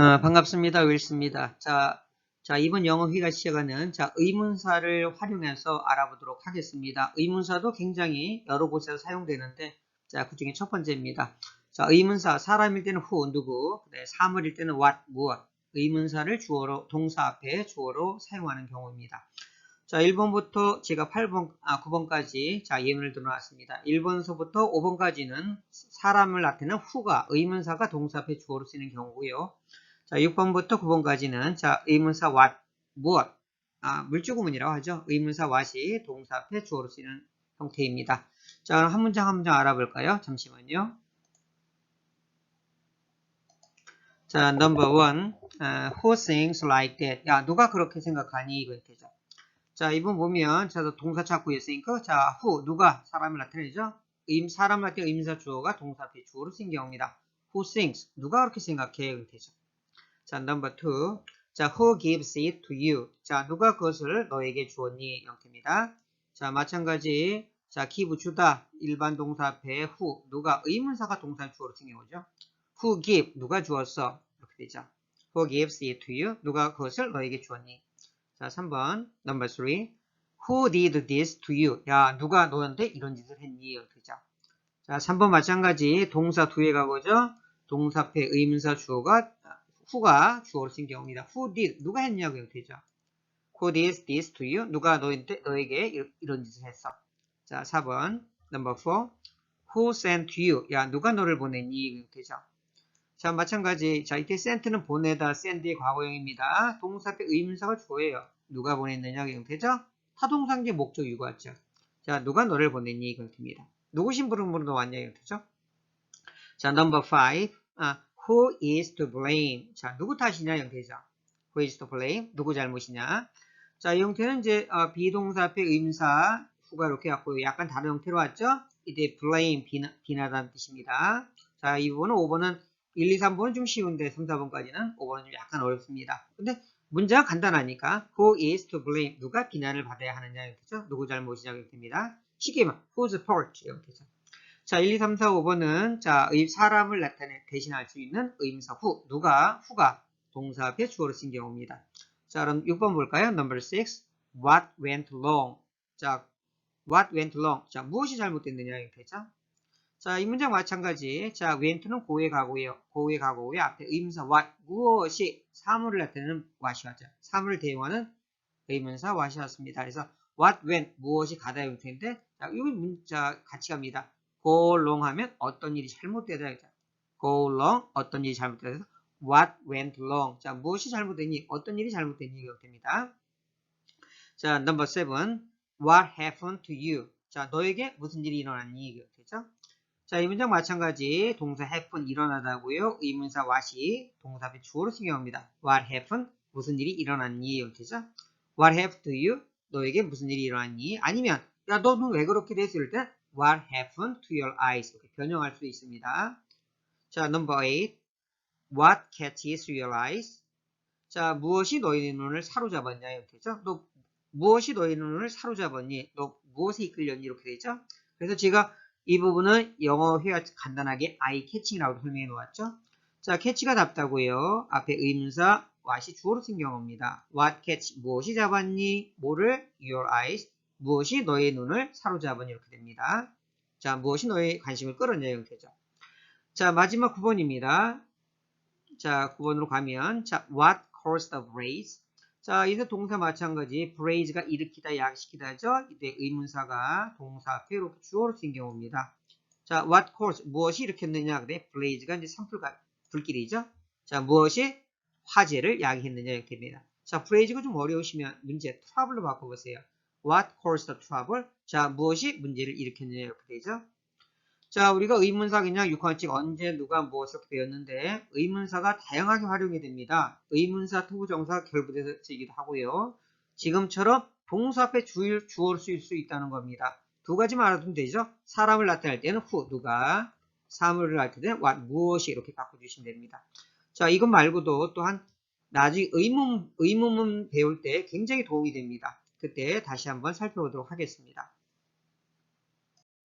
어, 반갑습니다. 윌스입니다. 자, 자, 이번 영어 회화 시간은 자, 의문사를 활용해서 알아보도록 하겠습니다. 의문사도 굉장히 여러 곳에서 사용되는데 자, 그 중에 첫 번째입니다. 자, 의문사 사람일 때는 who 누구, 네, 사물일 때는 what 무엇, 의문사를 주어로 동사 앞에 주어로 사용하는 경우입니다. 자, 1번부터 제가 8번, 아, 9번까지 자, 예문을 들어놨습니다. 1번서부터 5번까지는 사람을 나타내는 who가 의문사가 동사 앞에 주어로 쓰이는 경우고요. 자, 6번부터 9번까지는 자, 의문사 what, 무엇, 아, 물주구문이라고 하죠. 의문사 what이 동사 앞에 주어로 쓰이는 형태입니다. 자, 그럼 한 문장 한 문장 알아볼까요? 잠시만요. 자, number one, 아, who thinks like that? 야, 누가 그렇게 생각하니? 이거 되죠. 자, 이번 보면 자, 동사 찾고 있으니까 자, who 누가 사람을 나타내죠? 임 사람을 나타내 의문사 주어가 동사 앞에 주어로 쓰인 경우입니다. who thinks 누가 그렇게 생각해? 이거 되죠. 자, number two. 자, who gives it to you? 자, 누가 그것을 너에게 주었니? 형태입니다. 자, 마찬가지. 자, give 주다. 일반 동사 앞에 who 누가 의문사가 동사 주어로 생겨오죠. who give 누가 주었어? 이렇게 되죠. who gives it to you? 누가 그것을 너에게 주었니? 자, 3번. number three. who did this to you? 야, 누가 너한테 이런 짓을 했니? 이렇게 되죠. 자, 3번 마찬가지. 동사 두에 가고죠. 동사 앞에 의문사 주어가 who가 주어로 쓴 경우입니다. who did 누가 했냐고 이렇게 되죠. who did this to you? 누가 너한테 너에게 이- 이런 짓을 했어. 자, 4번 number 4. who sent you? 야, 누가 너를 보냈니? 되죠. 자, 마찬가지. 자, 이때 sent는 보내다, send의 과거형입니다. 동사 앞에 의문사가 주어예요. 누가 보냈느냐? 되죠. 타동상계 목적 유과죠. 자, 누가 너를 보냈니? 이렇게 됩니다. 누구 심부름으로 왔냐? 되죠. 자, number 5. 아, who is to blame? 자, 누구 탓이냐? 되죠. who is to blame? 누구 잘못이냐? 자, 이 형태는 이제 어, 비동사 앞에 의문사 후가 이렇게 갖고 약간 다른 형태로 왔죠? 이때 blame, 비나, 비나다는 뜻입니다. 자, 이 부분은 5번은 1, 2, 3번은 좀 쉬운데 3, 4번까지는 5번은 좀 약간 어렵습니다. 근데 문제가 간단하니까 who is to blame? 누가 비난을 받아야 하느냐 되죠? 누구 잘못이냐 됩니다. 쉽게 말하면 whose fault 되죠. 자, 1, 2, 3, 4, 5번은 자, 의 사람을 나타내 대신할 수 있는 의문사 후 누가 후가 동사 앞에 주어로 쓴 경우입니다. 자, 그럼 6번 볼까요? Number 6. What went wrong? 자, what went wrong? 자, 무엇이 잘못됐느냐 이렇게 되죠? 자, 이 문장 마찬가지. 자, went는 고의 가고예요. 고의 가고의 앞에 의문사 what 무엇이 사물을 나타내는 what이 왔죠. 사물을 대용하는 의문사 what이 왔습니다. 그래서 what went 무엇이 가다 형태인데 자, 이 문자 같이 갑니다. Go wrong 하면 어떤 일이 잘못되다 go wrong 어떤 일이 잘못되다 what went wrong 자, 무엇이 잘못됐니? 어떤 일이 잘못됐니? 이렇게 됩니다. 자, number 7. what happened to you? 자, 너에게 무슨 일이 일어났니? 이렇게 되죠. 자, 이 문장 마찬가지 동사 happen 일어나다고요. 의문사 what이 동사 앞에 주어로 신경합니다. what happened 무슨 일이 일어났니? 이렇게 되죠. what happened to you? 너에게 무슨 일이 일어났니? 아니면 야, 너는 왜 그렇게 됐을 때 what happened to your eyes? 이렇게 변형할 수 있습니다. 자, number 8. what catches your eyes? 자, 무엇이 너희 눈을 사로잡았냐? 이렇게 되죠. 너 무엇이 너희 눈을 사로잡았니? 너 무엇에 이끌렸니? 이렇게 되죠. 그래서 제가 이 부분은 영어 회화 간단하게 eye catching이라고 설명해 놓았죠. 자, catch가 답다고요. 앞에 의문사 what이 주어로 쓴 경우입니다. what catch 무엇이 잡았니? 뭐를 your eyes 무엇이 너의 눈을 사로잡았니? 이렇게 됩니다. 자, 무엇이 너의 관심을 끌었냐? 이렇게 되죠. 자, 마지막 9번입니다. 자, 9번으로 가면 자, what caused the blaze? 자, 이제 동사 마찬가지 blaze가 일으키다, 야기시키다죠. 이때 의문사가 동사 앞에 이렇게 주어로 쓴 경우입니다. 자, what caused 무엇이 일으켰느냐? 그래 blaze가 이제 산불가 불길이죠. 자, 무엇이 화재를 야기했느냐 이렇게 됩니다. 자, phrase가 좀 어려우시면 문제 trouble로 바꿔보세요. What caused the trouble? 자, 무엇이 문제를 일으켰느냐 이렇게 되죠. 자, 우리가 의문사 그냥 6학칙 언제 누가 무엇을 배웠는데 의문사가 다양하게 활용이 됩니다. 의문사 투부정사 결부돼서 쓰기도 하고요. 지금처럼 동사 앞에 주일, 주어를 쓸수 있다는 겁니다. 두 가지만 알아두면 되죠. 사람을 나타낼 때는 who, 누가, 사물을 나타낼 때는 what, 무엇이 이렇게 바꿔주시면 됩니다. 자, 이것 말고도 또한 나중에 의문, 의문문 배울 때 굉장히 도움이 됩니다. 그때 다시 한번 살펴보도록 하겠습니다.